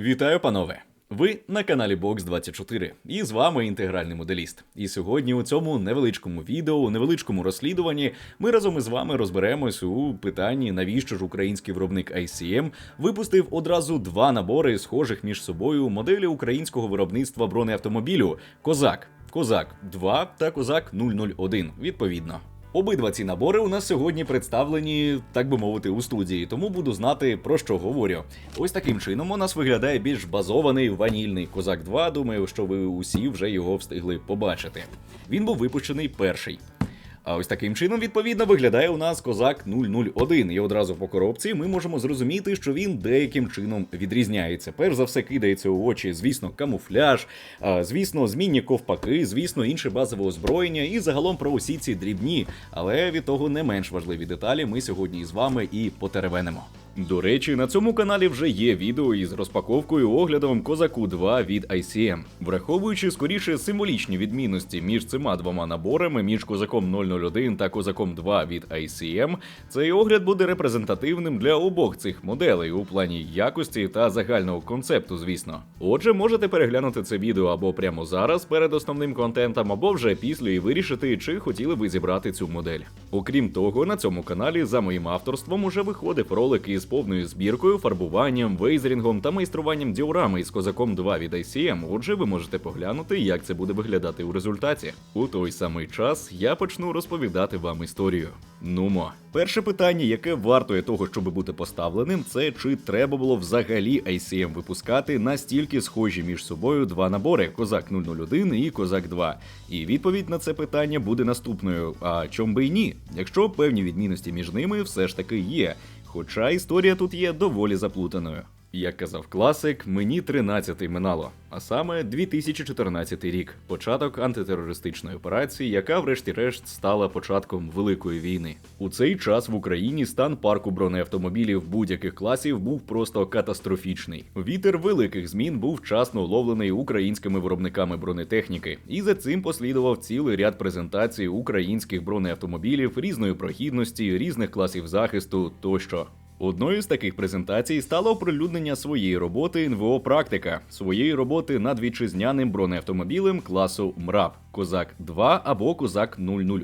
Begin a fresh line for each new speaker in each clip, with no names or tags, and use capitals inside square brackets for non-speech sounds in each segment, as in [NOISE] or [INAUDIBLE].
Вітаю, панове! Ви на каналі Box 24 і з вами інтегральний моделіст. І сьогодні у цьому невеличкому відео, у невеличкому розслідуванні, ми разом із вами розберемось у питанні, навіщо ж український виробник ICM випустив одразу два набори схожих між собою моделі українського виробництва бронеавтомобілю Козак. Козак 2 та Козак 001, відповідно. Обидва ці набори у нас сьогодні представлені, так би мовити, у студії, тому буду знати про що говорю. Ось таким чином у нас виглядає більш базований ванільний Козак 2. Думаю, що ви усі вже його встигли побачити. Він був випущений перший. А ось таким чином, відповідно, виглядає у нас козак 001. І одразу по коробці ми можемо зрозуміти, що він деяким чином відрізняється. Перш за все, кидається у очі, звісно, камуфляж, звісно, змінні ковпаки, звісно, інше базове озброєння, і загалом про усі ці дрібні, але від того не менш важливі деталі ми сьогодні з вами і потеревенемо. До речі, на цьому каналі вже є відео із розпаковкою оглядом Козаку 2 від ICM. Враховуючи скоріше символічні відмінності між цими двома наборами, між Козаком 001 та Козаком 2 від ICM, цей огляд буде репрезентативним для обох цих моделей у плані якості та загального концепту, звісно. Отже, можете переглянути це відео або прямо зараз перед основним контентом, або вже після і вирішити, чи хотіли ви зібрати цю модель. Окрім того, на цьому каналі за моїм авторством уже виходив ролик із повною збіркою, фарбуванням, вейзерінгом та майструванням діорами із козаком 2 від ICM. Отже, ви можете поглянути, як це буде виглядати у результаті. У той самий час я почну розповідати вам історію. Нумо, перше питання, яке вартує того, щоб бути поставленим, це чи треба було взагалі ICM випускати настільки схожі між собою два набори: Козак 001 і Козак 2. І відповідь на це питання буде наступною: а чом би й ні? Якщо певні відмінності між ними все ж таки є. Хоча історія тут є доволі заплутаною. Як казав класик, мені 13 минало, а саме 2014 рік, початок антитерористичної операції, яка, врешті-решт, стала початком великої війни. У цей час в Україні стан парку бронеавтомобілів будь-яких класів був просто катастрофічний. Вітер великих змін був вчасно уловлений українськими виробниками бронетехніки, і за цим послідував цілий ряд презентацій українських бронеавтомобілів різної прохідності, різних класів захисту тощо. Одною з таких презентацій стало оприлюднення своєї роботи НВО Практика, своєї роботи над вітчизняним бронеавтомобілем класу МРАП Козак 2 або Козак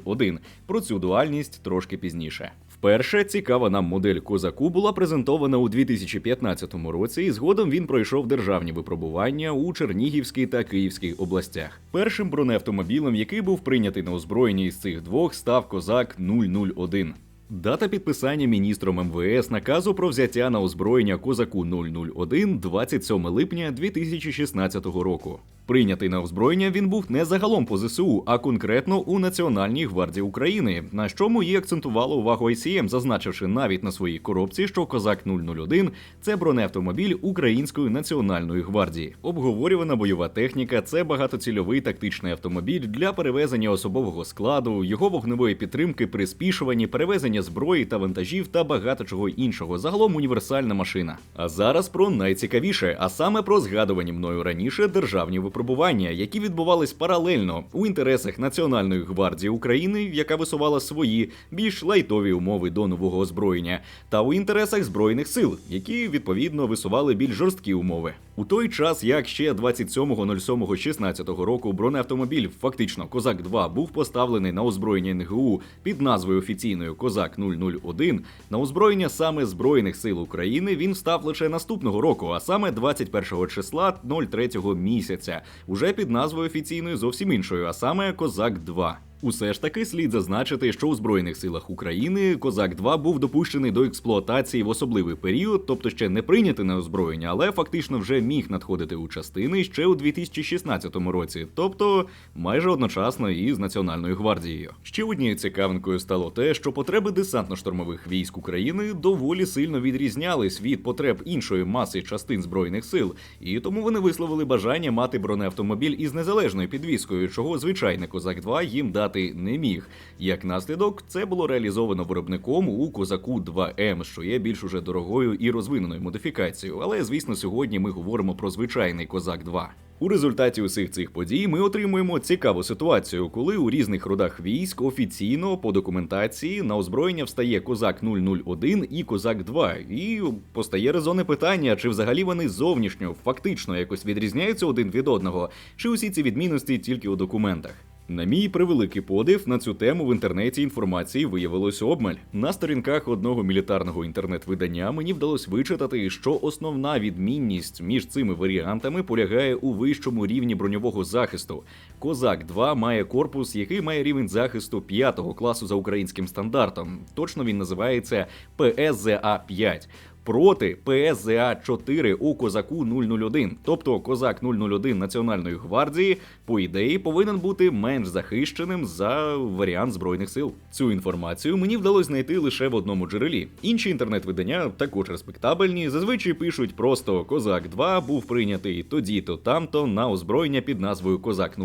001. Про цю дуальність трошки пізніше. Вперше цікава нам модель козаку була презентована у 2015 році, і згодом він пройшов державні випробування у Чернігівській та Київській областях. Першим бронеавтомобілем, який був прийнятий на озброєнні із цих двох, став козак 001. Дата підписання міністром МВС наказу про взяття на озброєння козаку 001 27 липня 2016 року. Прийнятий на озброєння він був не загалом по ЗСУ, а конкретно у Національній гвардії України, на чому і акцентувало увагу ICM, зазначивши навіть на своїй коробці, що козак 001 – це бронеавтомобіль Української національної гвардії. Обговорювана бойова техніка це багатоцільовий тактичний автомобіль для перевезення особового складу, його вогневої підтримки при спішуванні, перевезення зброї та вантажів та багато чого іншого. Загалом універсальна машина. А зараз про найцікавіше, а саме про згадувані мною раніше державні випробування, які відбувались паралельно у інтересах Національної гвардії України, яка висувала свої більш лайтові умови до нового озброєння, та у інтересах збройних сил, які відповідно висували більш жорсткі умови. У той час, як ще 27.07.16 року бронеавтомобіль, фактично Козак 2 був поставлений на озброєння НГУ під назвою офіційною Козак 001, на озброєння саме Збройних сил України він став лише наступного року, а саме 21 числа 03 місяця, уже під назвою офіційною зовсім іншою, а саме Козак 2. Усе ж таки слід зазначити, що у Збройних силах України Козак 2 був допущений до експлуатації в особливий період, тобто ще не прийнятий на озброєння, але фактично вже міг надходити у частини ще у 2016 році, тобто майже одночасно із Національною гвардією. Ще однією цікавинкою стало те, що потреби десантно-штурмових військ України доволі сильно відрізнялись від потреб іншої маси частин збройних сил, і тому вони висловили бажання мати бронеавтомобіль із незалежною підвіскою, чого звичайний Козак 2 їм дати не міг. Як наслідок, це було реалізовано виробником у Козаку 2М, що є більш уже дорогою і розвиненою модифікацією. Але звісно, сьогодні ми говоримо про звичайний Козак 2. У результаті усіх цих подій ми отримуємо цікаву ситуацію, коли у різних родах військ офіційно по документації на озброєння встає козак 001 і козак 2 І постає резонне питання, чи взагалі вони зовнішньо, фактично якось відрізняються один від одного, чи усі ці відмінності тільки у документах. На мій превеликий подив на цю тему в інтернеті інформації виявилось обмаль. На сторінках одного мілітарного інтернет-видання мені вдалося вичитати, що основна відмінність між цими варіантами полягає у вищому рівні броньового захисту. Козак 2 має корпус, який має рівень захисту 5 класу за українським стандартом. Точно він називається ПСЗА 5 проти ПСЗА 4 у козаку 001. Тобто козак 001 Національної гвардії, по ідеї, повинен бути менш захищеним за варіант збройних сил. Цю інформацію мені вдалося знайти лише в одному джерелі. Інші інтернет-видання також респектабельні. Зазвичай пишуть просто Козак 2 був прийнятий тоді-то там-то на озброєння під назвою Козак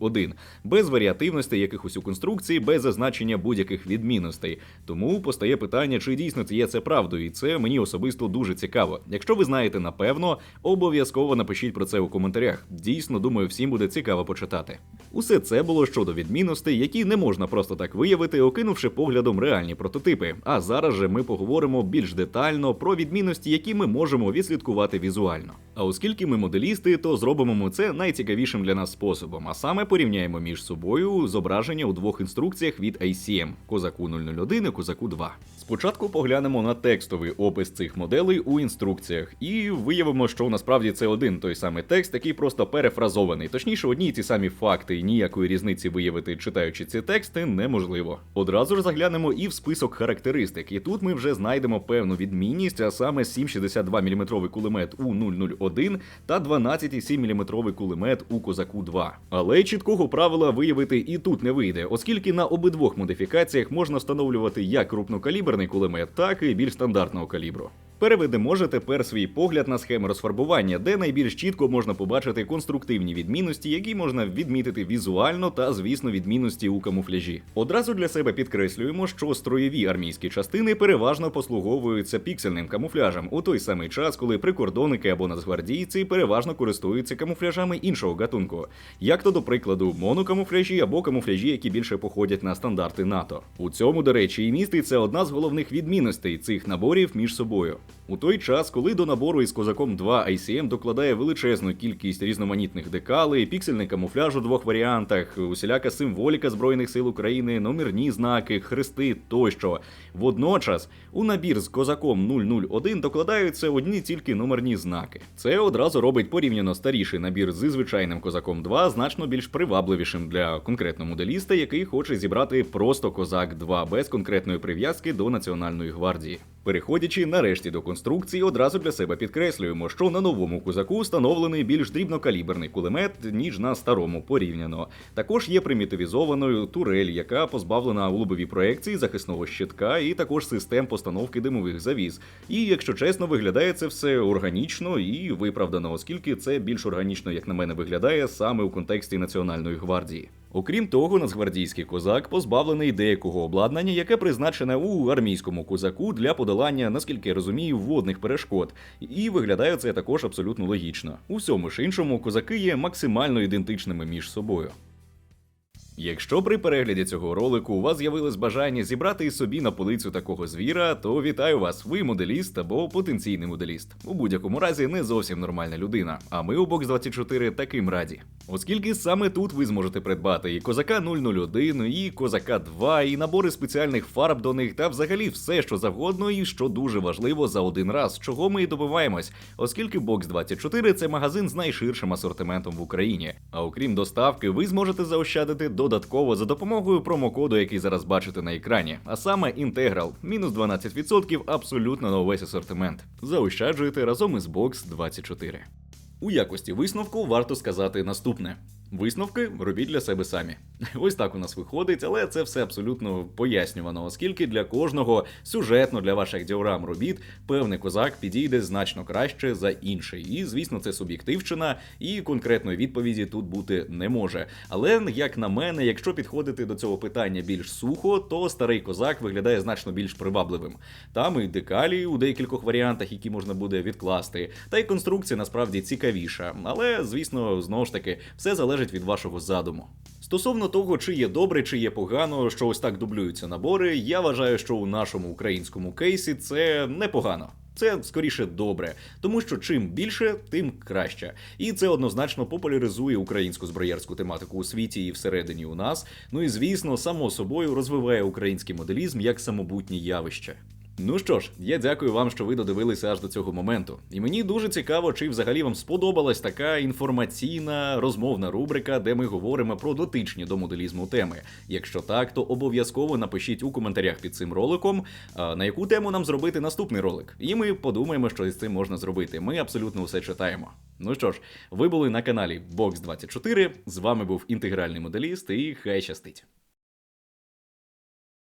001, без варіативностей якихось у конструкції, без зазначення будь-яких відмінностей. Тому постає питання, чи дійсно це є це правдою, і це мені особисто дуже цікаво. Якщо ви знаєте напевно, обов'язково напишіть про це у коментарях. Дійсно, думаю, всім буде цікаво почитати. Усе це було щодо відмінностей, які не можна просто так виявити, окинувши поглядом реальні прототипи. А зараз же ми поговоримо більш детально про відмінності, які ми можемо відслідкувати візуально. А оскільки ми моделісти, то зробимо ми це найцікавішим для нас способом, а саме порівняємо між собою зображення у двох інструкціях від ICM Козаку 001 і Козаку 2. Спочатку поглянемо на текстовий опис цих моделей у інструкціях і виявимо, що насправді це один той самий текст, який просто перефразований. Точніше, одні й ті самі факти, і ніякої різниці виявити, читаючи ці тексти, неможливо. Одразу ж заглянемо і в список характеристик, і тут ми вже знайдемо певну відмінність, а саме 7,62 мм кулемет у 001 та 12,7 мм кулемет у Козаку 2. Але чіткого правила виявити і тут не вийде, оскільки на обидвох модифікаціях можна встановлювати як крупнокаліберний кулемет, так і більш стандартного калібру. Переведемо же тепер свій погляд на схеми розфарбування, де найбільш чітко можна побачити конструктивні відмінності, які можна відмітити візуально та, звісно, відмінності у камуфляжі. Одразу для себе підкреслюємо, що строєві армійські частини переважно послуговуються піксельним камуфляжем у той самий час, коли прикордонники або нацгвардійці переважно користуються камуфляжами іншого гатунку, як то, до прикладу, монокамуфляжі або камуфляжі, які більше походять на стандарти НАТО. У цьому, до речі, і міститься одна з головних відмінностей цих наборів між собою. У той час, коли до набору із козаком 2 ICM докладає величезну кількість різноманітних декалей, піксельний камуфляж у двох варіантах, усіляка символіка Збройних сил України, номерні знаки, хрести тощо. Водночас у набір з козаком 001 докладаються одні тільки номерні знаки. Це одразу робить порівняно старіший набір зі звичайним козаком 2 значно більш привабливішим для конкретного моделіста, який хоче зібрати просто козак 2 без конкретної прив'язки до Національної гвардії. Переходячи нарешті до конструкції, одразу для себе підкреслюємо, що на новому козаку встановлений більш дрібнокаліберний кулемет, ніж на старому порівняно. Також є примітивізованою турель, яка позбавлена у лобовій проекції захисного щитка, і також систем постановки димових завіс. І, якщо чесно, виглядає це все органічно і виправдано, оскільки це більш органічно, як на мене, виглядає саме у контексті Національної гвардії. Окрім того, нацгвардійський козак позбавлений деякого обладнання, яке призначене у армійському козаку для подолання, наскільки я розумію, водних перешкод. І виглядає це також абсолютно логічно. У всьому ж іншому козаки є максимально ідентичними між собою. Якщо при перегляді цього ролику у вас з'явилось бажання зібрати і собі на полицю такого звіра, то вітаю вас, ви моделіст або потенційний моделіст. У будь-якому разі не зовсім нормальна людина. А ми у Box 24 таким раді. Оскільки саме тут ви зможете придбати і козака 001, і козака 2, і набори спеціальних фарб до них, та взагалі все, що завгодно, і що дуже важливо за один раз, чого ми і добиваємось, оскільки Box 24 це магазин з найширшим асортиментом в Україні. А окрім доставки, ви зможете заощадити додатково за допомогою промокоду, який зараз бачите на екрані, а саме Integral, мінус 12% абсолютно на увесь асортимент. Заощаджуєте разом із Box 24. У якості висновку варто сказати наступне: висновки робіть для себе самі. [LAUGHS] Ось так у нас виходить, але це все абсолютно пояснювано, оскільки для кожного сюжетно для ваших діорам робіт певний козак підійде значно краще за інший. І звісно, це суб'єктивщина, і конкретної відповіді тут бути не може. Але як на мене, якщо підходити до цього питання більш сухо, то старий козак виглядає значно більш привабливим. Там і декалі у декількох варіантах, які можна буде відкласти, та й конструкція насправді цікавіша. Але звісно, знову ж таки, все залежить від вашого задуму. Стосовно того, чи є добре, чи є погано, що ось так дублюються набори, я вважаю, що у нашому українському кейсі це непогано. Це скоріше добре, тому що чим більше, тим краще. І це однозначно популяризує українську зброярську тематику у світі і всередині у нас. Ну і звісно, само собою розвиває український моделізм як самобутнє явище. Ну що ж, я дякую вам, що ви додивилися аж до цього моменту. І мені дуже цікаво, чи взагалі вам сподобалась така інформаційна розмовна рубрика, де ми говоримо про дотичні до моделізму теми. Якщо так, то обов'язково напишіть у коментарях під цим роликом, на яку тему нам зробити наступний ролик. І ми подумаємо, що із цим можна зробити. Ми абсолютно все читаємо. Ну що ж, ви були на каналі Box24. З вами був інтегральний моделіст, і хай щастить.